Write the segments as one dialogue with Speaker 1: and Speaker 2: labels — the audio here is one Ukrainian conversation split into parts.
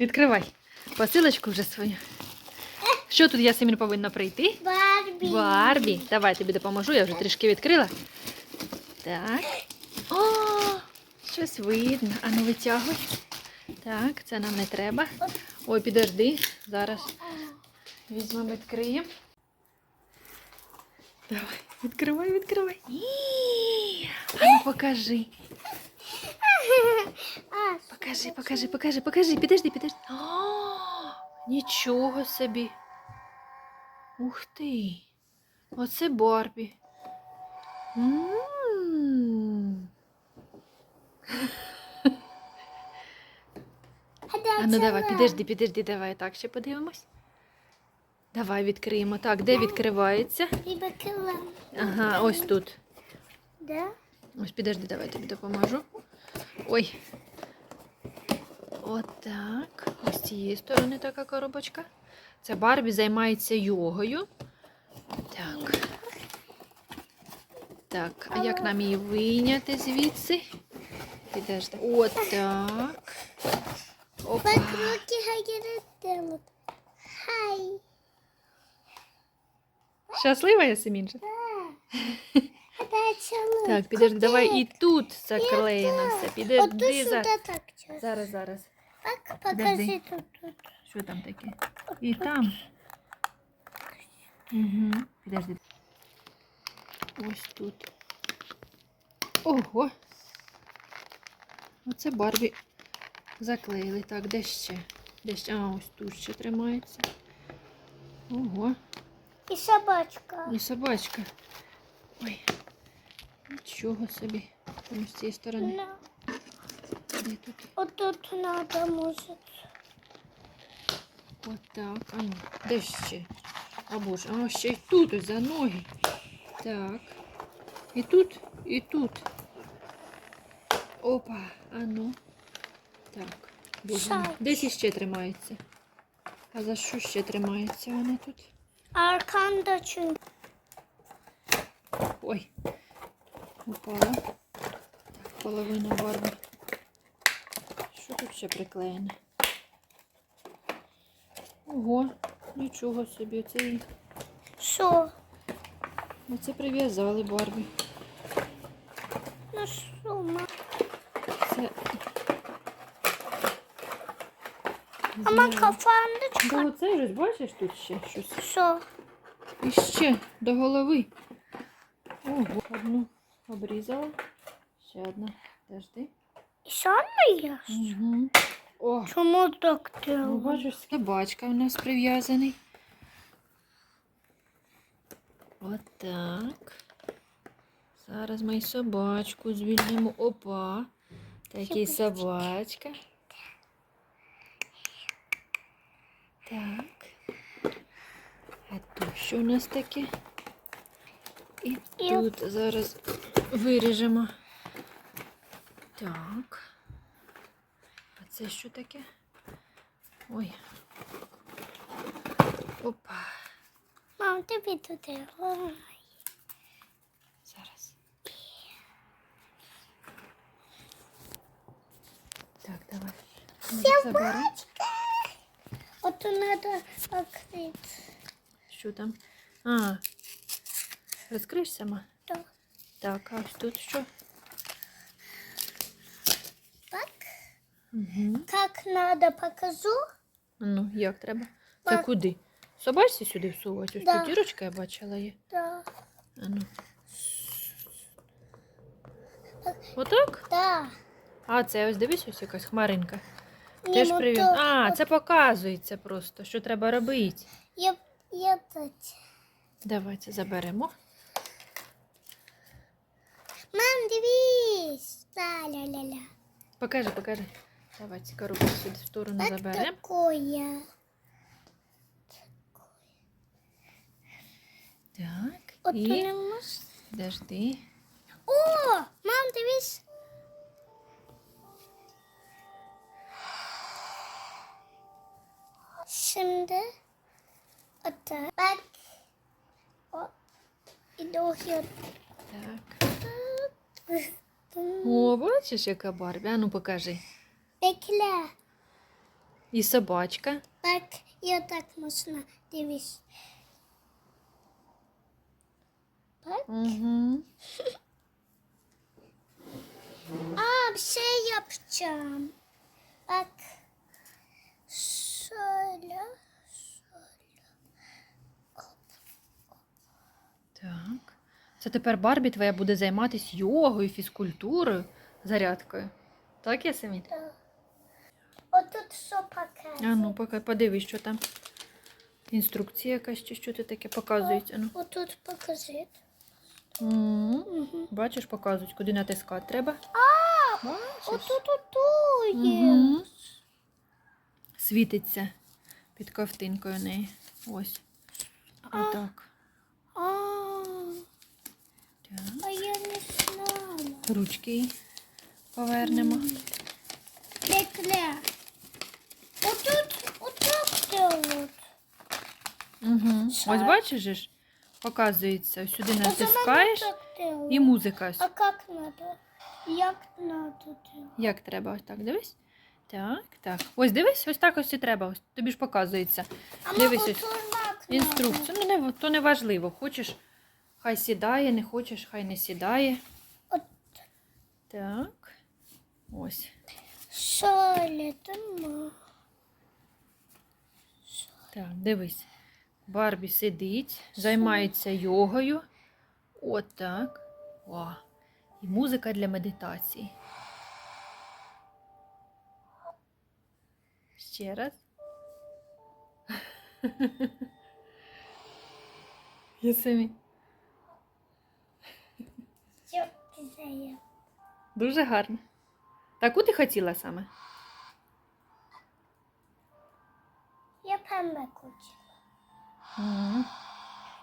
Speaker 1: Відкривай посилочку вже свою. Що тут Ясемін повинна прийти?
Speaker 2: Барбі.
Speaker 1: Барбі. Давай тобі допоможу, я вже трішки відкрила. Так. О, щось видно. А ну витягуй. Так, це нам не треба. Ой, підожди. Зараз візьмемо, відкриємо. Давай, відкривай, відкривай. А ну покажи. Покажи, покажи, покажи, покажи. Підожди, підожди. О, нічого собі. Ух ти. Оце Барбі. М. А ну давай, підожди, підожди, давай так ще подивимось. Давай відкриємо. Так, де відкривається? Ага, ось тут. Ось підожди, давай тобі допоможу. Ой. Отак. Ось з цієї сторони така коробочка. Це Барбі займається йогою. Так. Так, а як нам її вийняти звідси? Підожди. Отак. Опа.
Speaker 2: Хай.
Speaker 1: Щаслива я Семінча?
Speaker 2: А
Speaker 1: Так, підожди, давай і тут заклеїмо все.
Speaker 2: От
Speaker 1: Підожди.
Speaker 2: тут
Speaker 1: за-
Speaker 2: сюди так. чуть.
Speaker 1: Зараз,
Speaker 2: Так,
Speaker 1: Подожди.
Speaker 2: покажи тут. тут.
Speaker 1: Що там таке? І там. Угу. Підожди. Ось тут. Ого. Оце Барбі заклеїли. Так, де ще? Де ще? А, ось тут ще тримається. Ого.
Speaker 2: І собачка.
Speaker 1: І собачка. Ой. Нічого собі. Там з цієї сторони.
Speaker 2: Ну,
Speaker 1: Тут?
Speaker 2: от тут надо, може.
Speaker 1: Отак. А ну, де ще? А боже, а ще й тут за ноги. Так. І тут, і тут. Опа, а ну. Так. Боже,
Speaker 2: Шайк.
Speaker 1: десь іще тримається. А за що ще тримається вона тут?
Speaker 2: Арканда чу.
Speaker 1: Ой. Упала. Так, половина барби. Що тут ще приклеєне? Ого, нічого собі. Це
Speaker 2: Що?
Speaker 1: Оце прив'язали Барбі.
Speaker 2: Ну що, ма?
Speaker 1: Це.
Speaker 2: А макафандочка?
Speaker 1: Да оце ж бачиш тут ще щось.
Speaker 2: Що?
Speaker 1: І ще до голови. Ого, одну обрізала. Ще одна. Подожди.
Speaker 2: І що не?
Speaker 1: Угу. О,
Speaker 2: Чому так
Speaker 1: ну, бачиш, собачка у нас прив'язаний. Отак. Зараз ми й собачку звільнимо. Опа. Такий собачка. Так. А тут що у нас таке? І тут зараз виріжемо. Так. А це що таке? Ой. Опа.
Speaker 2: Мам, тобі туди. Ой.
Speaker 1: Зараз. Так, давай. Заберемо?
Speaker 2: От треба відкрити.
Speaker 1: Що там? А. Розкриєш сама?
Speaker 2: Так.
Speaker 1: Так, а тут що?
Speaker 2: Так.
Speaker 1: Угу.
Speaker 2: Як треба покажу?
Speaker 1: Ну, як треба? Це
Speaker 2: Так.
Speaker 1: куди? Собачці сюди всувати? Ось
Speaker 2: Да.
Speaker 1: тут дірочка я бачила є.
Speaker 2: Да.
Speaker 1: А ну. Отак?
Speaker 2: Да.
Speaker 1: А, це ось дивись, ось якась хмаринка. Теж
Speaker 2: ну
Speaker 1: привіт.
Speaker 2: то-
Speaker 1: А, це показується просто, що треба робити.
Speaker 2: Я, я тут.
Speaker 1: Давай це заберемо.
Speaker 2: Мам, дивись. Ла-ля-ля-ля.
Speaker 1: Покажи, покажи. Давай ці коробки сюди в сторону
Speaker 2: Вот
Speaker 1: заберемо.
Speaker 2: такое.
Speaker 1: Так.
Speaker 2: От
Speaker 1: І
Speaker 2: не можна.
Speaker 1: подожди.
Speaker 2: О, мам, дивись. Şimdi отак. Так. О, і довгі
Speaker 1: Так. О, бачиш, яка Барбі? А ну покажи.
Speaker 2: Bekle.
Speaker 1: І собачка.
Speaker 2: Так, і отак можна. Дивись. Так.
Speaker 1: Угу.
Speaker 2: А, все я пчам. Так. Соля.
Speaker 1: Так. Це тепер Барбі твоя буде займатися йогою, фізкультурою, зарядкою. Так, Ясемін?
Speaker 2: Так. Отут?
Speaker 1: А ну, поки подивись, що там. Інструкція якась, чи що це таке показується. Ну.
Speaker 2: Отут покажи. Угу.
Speaker 1: Бачиш, показують, куди натискати треба. Бачиш?
Speaker 2: Отут отут є.
Speaker 1: Мгм. Світиться під ковтинкою неї. Ось. Отак.
Speaker 2: А,
Speaker 1: Так.
Speaker 2: а я не знала.
Speaker 1: Ручки повернемо.
Speaker 2: Кля-кля. Отут.
Speaker 1: Угу.
Speaker 2: Що?
Speaker 1: Ось бачиш, же ж? показується. Сюди натискаєш і музика.
Speaker 2: А как надо? Як делать?
Speaker 1: Як треба? Ось так, дивись. Так, так. Ось дивись, ось так ось і треба. Ось тобі ж показується.
Speaker 2: А
Speaker 1: Дивись ось. Інструкцію. Ну, не, то не важливо. Хочеш, хай сідає, не хочеш, хай не сідає.
Speaker 2: От.
Speaker 1: Так. Ось.
Speaker 2: Дома.
Speaker 1: Так, дивись. Барбі сидить, займається йогою. От так. О. І музика для медитації. Ще раз. Я самі.
Speaker 2: Що ти зає?
Speaker 1: Дуже гарно. Таку ти хотіла саме?
Speaker 2: Пембе хочу.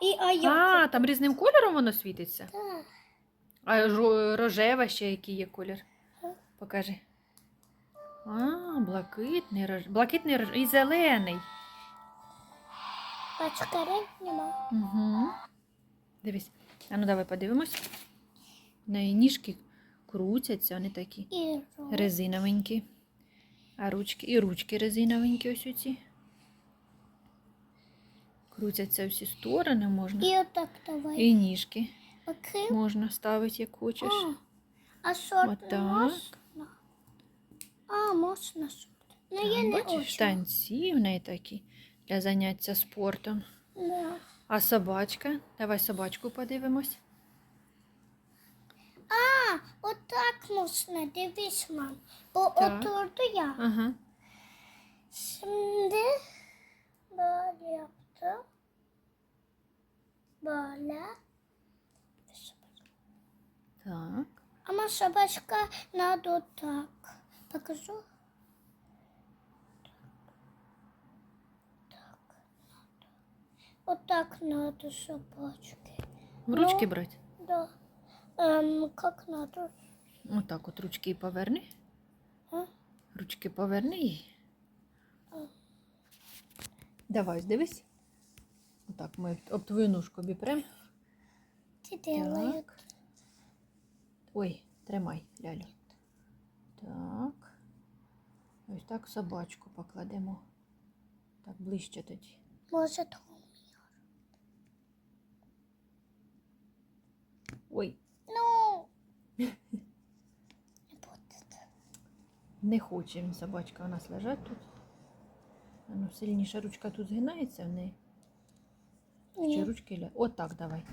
Speaker 2: І а
Speaker 1: там різним кольором воно світиться.
Speaker 2: Так.
Speaker 1: А рожева ще який є колір? Покажи. А, блакитний, рож... блакитний рож... і зелений.
Speaker 2: Пачкарей нема.
Speaker 1: Угу. Дивись. А ну давай подивимось. В неї ніжки крутяться, вони такі
Speaker 2: І
Speaker 1: резиновенькі. А ручки, і ручки резиновенькі ось оці. Крутяться всі сторони можна.
Speaker 2: І отак давай.
Speaker 1: І ніжки
Speaker 2: Окей.
Speaker 1: можна ставити, як хочеш.
Speaker 2: А, а що
Speaker 1: Отак.
Speaker 2: можна? А, можна що? Ну я не
Speaker 1: бачиш,
Speaker 2: хочу.
Speaker 1: танці в неї такі для заняття спортом.
Speaker 2: Да.
Speaker 1: А собачка? Давай собачку подивимось.
Speaker 2: А, отак можна, дивись, мам. Бо
Speaker 1: Так.
Speaker 2: отут я.
Speaker 1: Ага.
Speaker 2: Şimdi böyle yaptım. Böyle.
Speaker 1: Так.
Speaker 2: Ama собачка надо так. Покажу. Так. Вот так надо собачки.
Speaker 1: В ручки брати.
Speaker 2: Да. Эм, как надо?
Speaker 1: Отак от ручки і поверни.
Speaker 2: А?
Speaker 1: Ручки поверни. Давай, дивись. Отак ми об твою ножку обіпрем.
Speaker 2: Ты делают.
Speaker 1: Так. Ой, тримай, лялю. Так. Ось так собачку покладемо. Так, ближче тоді.
Speaker 2: Может,
Speaker 1: Ой,
Speaker 2: ну. Не
Speaker 1: хоче він собачка у нас лежать тут. А ну, сильніша ручка тут згинається в неї. Чи ручки ля. От так давай.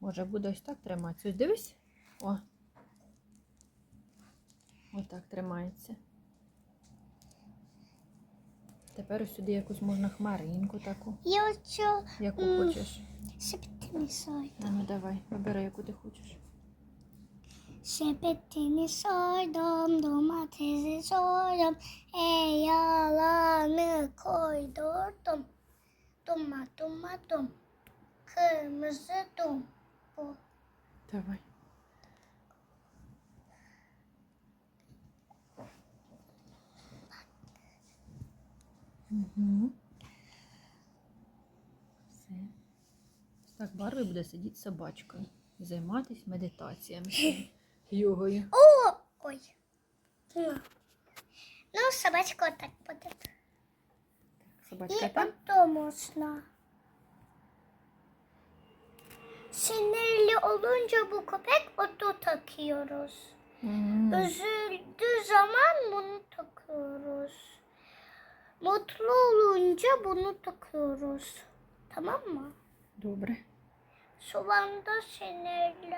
Speaker 1: Може буде ось так триматися. Ось дивись. О. Отак тримається. Тепер ось сюди якусь можна хмаринку таку,
Speaker 2: Я хочу
Speaker 1: яку хочеш.
Speaker 2: Sepetimi soydum.
Speaker 1: А ну давай, вибирай, яку ти хочеш.
Speaker 2: Sepetimi soydum, domatesi soydum, e yalanı koydurdum. Duma duma dum, kırmızı
Speaker 1: Давай. Угу. Все. Так Барбі буде сидіти з собачкою і займатися медитаціями, йогою.
Speaker 2: О, ой. Ну, ну собачка так будет.
Speaker 1: Собачка
Speaker 2: І
Speaker 1: там.
Speaker 2: ото можна. Sinirli olunca bu köpek oto takıyoruz.
Speaker 1: М.
Speaker 2: Üzüldüğü zaman bunu takıyoruz. Mutlu olunca bunu takıyoruz. Tamam mı?
Speaker 1: Добре.
Speaker 2: Şu anda sinirli.